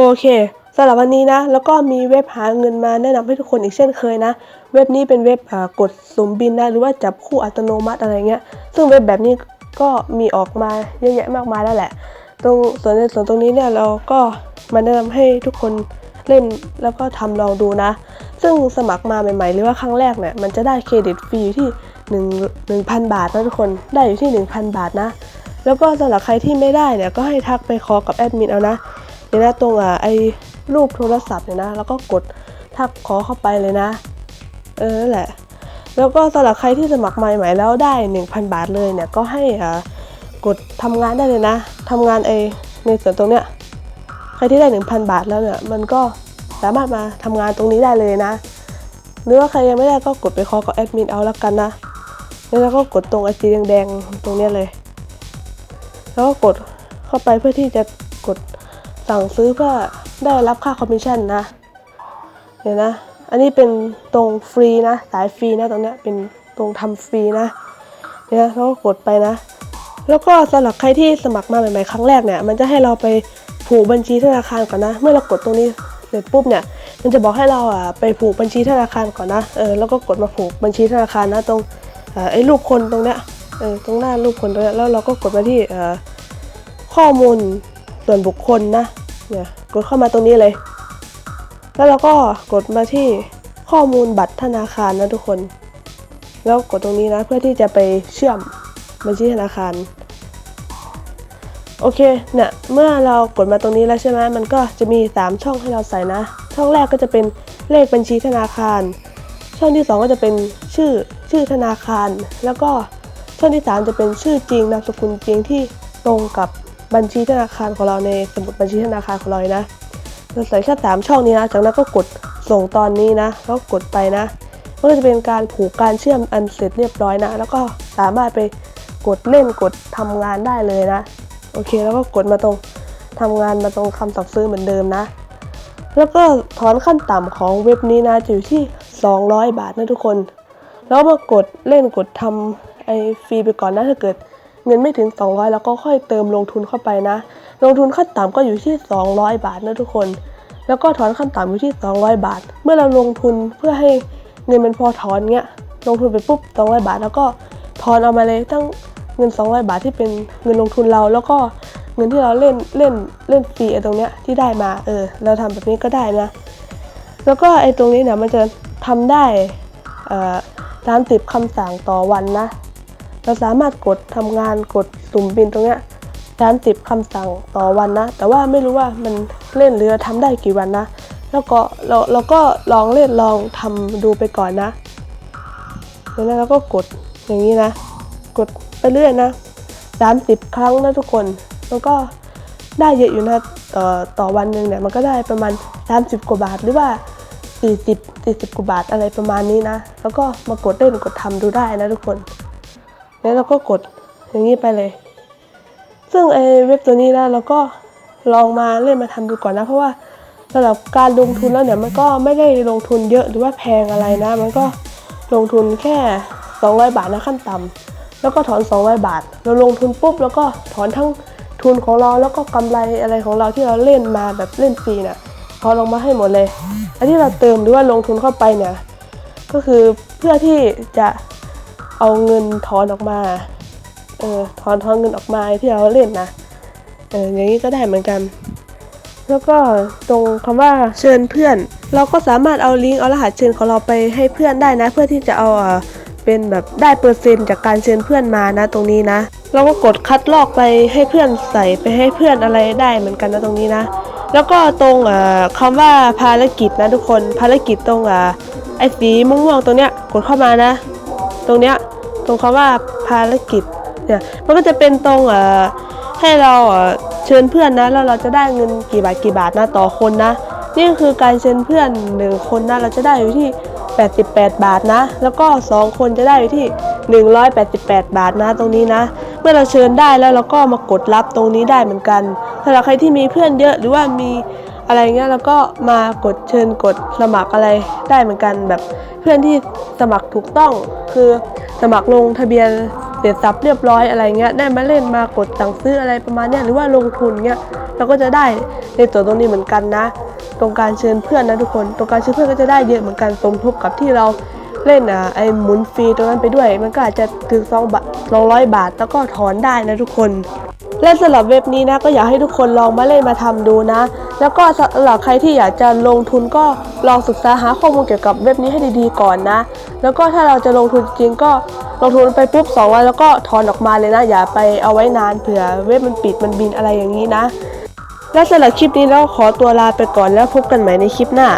โอเคสำหรับวันนี้นะ แล้วก็มีเว็บหาเงินมาแนะนำให้ทุกคนอีกเช่นเคยนะ เว็บนี้เป็นเว็บกดสุ่มบินนะ หรือว่าจับคู่อัตโนมัติอะไรเงี้ย ซึ่งเว็บแบบนี้ก็มีออกมาเยอะแยะมากมายแล้วแหละ ตรงส่วนในส่วนตรงนี้เนี่ยเราก็มาแนะนำให้ทุกคนเล่นแล้วก็ทำลองดูนะ ซึ่งสมัครมาใหม่ๆ หรือว่าครั้งแรกเนี่ยมันจะได้เครดิตฟรีที่1 1,000 บาทนะทุกคน ได้อยู่ที่ 1,000 บาทนะ แล้วก็สำหรับใครที่ไม่ได้เนี่ยก็ให้ทักไปขอกับแอดมินเอานะ เดี๋ยวนะตรงอะไอ้รูปโทรศัพท์เนี่ยนะ แล้วก็กดทักขอเข้าไปเลยนะ เออนั่นแหละ แล้วก็สำหรับใครที่สมัครใหม่ๆแล้วได้ 1,000 บาทเลยเนี่ยก็ให้อ่ากดทำงานได้เลยนะทำงานไอในส่วนตรงเนี้ยใครที่ได้ 1,000 บาทแล้วเนี่ยมันก็สามารถมาทำงานตรงนี้ได้เลยนะ หรือว่าใครยังไม่ได้ก็กดไปขอกับแอดมินเอาละกันนะแล้วก็กดตรงไอจีแดงๆตรงเนี้ยเลย แล้วก็กดเข้าไปเพื่อที่จะ สั่งซื้อเพื่อได้รับค่าคอมมิชชั่นนะเห็นนะ อันนี้เป็นตรงฟรีนะ สายฟรีนะตรงเนี้ยเป็นตรงทำฟรีนะเนี่ยแล้วก็กดไปนะ แล้วก็สำหรับใครที่สมัครมาใหม่ๆครั้งแรกเนี่ย มันจะให้เราไปผูกบัญชีธนาคารก่อนนะ เมื่อเรากดตรงนี้เสร็จปุ๊บเนี่ย มันจะบอกให้เราอะไปผูกบัญชีธนาคารก่อนนะ เออ แล้วก็กดมาผูกบัญชีธนาคารนะตรงไอ้รูปคนตรงเนี้ย เออ ตรงหน้ารูปคนตรงเนี้ย แล้วเราก็กดมาที่ข้อมูลส่วนบุคคลนะ เนี่ยกดเข้ามาตรงนี้เลย แล้วเราก็กดมาที่ข้อมูลบัตรธนาคารนะทุกคน แล้วกดตรงนี้นะเพื่อที่จะไปเชื่อมบัญชีธนาคารโอเคเนี่ยเมื่อเรากดมาตรงนี้แล้วใช่ไหมมันก็จะมี 3 ช่องให้เราใส่นะ ช่องแรกก็จะเป็นเลขบัญชีธนาคาร ช่องที่ 2 ก็จะเป็นชื่อชื่อธนาคาร แล้วก็ช่องที่ 3 จะเป็นชื่อจริงนามสกุลจริงที่ตรงกับ บัญชีธนาคารของเราในสมุดบัญชีธนาคารของเราเลยนะเราใส่แค่สามช่องนี้นะ จากนั้นก็กดส่งตอนนี้นะแล้วกดไปนะมันก็จะเป็นการผูกการเชื่อมอันเสร็จเรียบร้อยนะ แล้วก็สามารถไปกดเล่นกดทำงานได้เลยนะ โอเคแล้วก็กดมาตรงทำงานมาตรงคำสั่งซื้อเหมือนเดิมนะ แล้วก็ถอนขั้นต่ำของเว็บนี้นะจะอยู่ที่ 200 บาทนะทุกคน แล้วมากดเล่นกดทำไอ้ฟรีไปก่อนนะถ้าเกิด เงินไม่ถึง 200 แล้วก็ค่อยเติมลงทุนเข้าไปนะ ลงทุนขั้นต่ำก็อยู่ที่ 200 บาทนะทุกคน แล้วก็ถอนขั้นต่ำอยู่ที่ 200 บาท เมื่อเราลงทุนเพื่อให้เงินมันพอถอนเงี้ยลงทุนไปปุ๊บ 200 บาท แล้วก็ถอนเอามาเลยตั้งเงิน 200 บาทที่เป็นเงินลงทุนเรา แล้วก็เงินที่เราเล่นเล่นเล่นฟรีไอ้ตรงเนี้ยที่ได้มาเออเราทำแบบนี้ก็ได้นะ แล้วก็ไอ้ตรงนี้เนี่ยมันจะทำได้ตามติดคำสั่งต่อวันนะ เราสามารถกดทำงานกดสุ่มบินตรงเนี้ยตามติดคำสั่งต่อวันนะ แต่ว่าไม่รู้ว่ามันเล่นหรือทำได้กี่วันนะ แล้วก็เราเราก็ลองเล่นลองทำดูไปก่อนนะแล้วนั้นเราก็กดอย่างนี้นะ กดไปเรื่อยนะสามสิบครั้งนะทุกคนแล้วก็ได้เยอะอยู่นะต่อต่อวันหนึ่งเนี่ยมันก็ได้ประมาณ 30 กว่าบาทหรือว่า 40 40 กว่าบาทอะไรประมาณนี้นะ แล้วก็มากดเล่นกดทำดูได้นะทุกคน แล้วเราก็กดอย่างนี้ไปเลย ซึ่งไอ้เว็บตัวนี้นะเราก็ลองมาเล่นมาทำดูก่อนนะ เพราะว่าสำหรับการลงทุนแล้วเนี่ยมันก็ไม่ได้ลงทุนเยอะหรือว่าแพงอะไรนะ มันก็ลงทุนแค่ 200 บาทนะขั้นต่ำแล้วก็ถอน 200 บาท เราลงทุนปุ๊บแล้วก็ถอนทั้งทุนของเราแล้วก็กำไรอะไรของเราที่เราเล่นมาแบบเล่นฟรีนี่ยถอนลงมาให้หมดเลย อันที่เราเติมหรือว่าลงทุนเข้าไปเนี่ย ก็คือเพื่อที่จะ เอาเงินถอนออกมา เออถอนถอนเงินออกมาที่เราเล่นนะ เอออย่างนี้ก็ได้เหมือนกัน แล้วก็ตรงคำว่าเชิญเพื่อน เราก็สามารถเอาลิงก์เอารหัสเชิญของเราไปให้เพื่อนได้นะ เพื่อที่จะเอาอ่าเป็นแบบได้เปอร์เซ็นต์จากการเชิญเพื่อนมานะ ตรงนี้นะ เราก็กดคัดลอกไปให้เพื่อนใส่ไปให้เพื่อนอะไรได้เหมือนกันนะตรงนี้นะ แล้วก็ตรงอ่าคำว่าภารกิจนะทุกคนภารกิจตรงอ่าไอ้สีม่วงๆตรงเนี้ยกดเข้ามานะ ตรงเนี้ย ตรงคำว่าภารกิจเนี่ยมันก็จะเป็นตรงเอ่อให้เราเอ่อเชิญเพื่อนนะแล้วเราจะได้เงินกี่บาทกี่บาทนะต่อคนนะ นี่คือการเชิญเพื่อนหนึ่งคนนะเราจะได้อยู่ที่ 88 บาทนะ แล้วก็ 2 คนจะได้อยู่ที่ 188 บาทนะตรงนี้นะ เมื่อเราเชิญได้แล้วเราก็มากดรับตรงนี้ได้เหมือนกันสำหรับใครที่มีเพื่อนเยอะหรือว่ามีอะไรเงี้ยแล้วก็มากดเชิญกดสมัครอะไรได้เหมือนกันแบบเพื่อนที่สมัครถูกต้องคือ สมัครลงทะเบียนเสร็จสับเรียบร้อยอะไรเงี้ยได้มาเล่นมากดสั่งซื้ออะไรประมาณเนี้ยหรือว่าลงทุนเงี้ยเราก็จะได้ในส่วนตรงนี้เหมือนกันนะ ตรงการเชิญเพื่อนนะทุกคน ตรงการเชิญเพื่อนก็จะได้เยอะเหมือนกันสมทบกับที่เราเล่นอะไอ้หมุนฟรีตรงนั้นไปด้วย มันก็อาจจะถึงสองบาทสองร้อยบาทแล้วก็ถอนได้นะทุกคน และสำหรับเว็บนี้นะก็อยากให้ทุกคนลองมาเล่นมาทำดูนะ แล้วก็สำหรับใครที่อยากจะลงทุนก็ลองศึกษาหาข้อมูลเกี่ยวกับเว็บนี้ให้ดีๆก่อนนะ แล้วก็ถ้าเราจะลงทุนจริงก็ลงทุนไปปุ๊บสองวันแล้วก็ถอนออกมาเลยนะ อย่าไปเอาไว้นานเผื่อเว็บมันปิดมันบินอะไรอย่างนี้นะ และสำหรับคลิปนี้เราขอตัวลาไปก่อนแล้วพบกันใหม่ในคลิปหน้า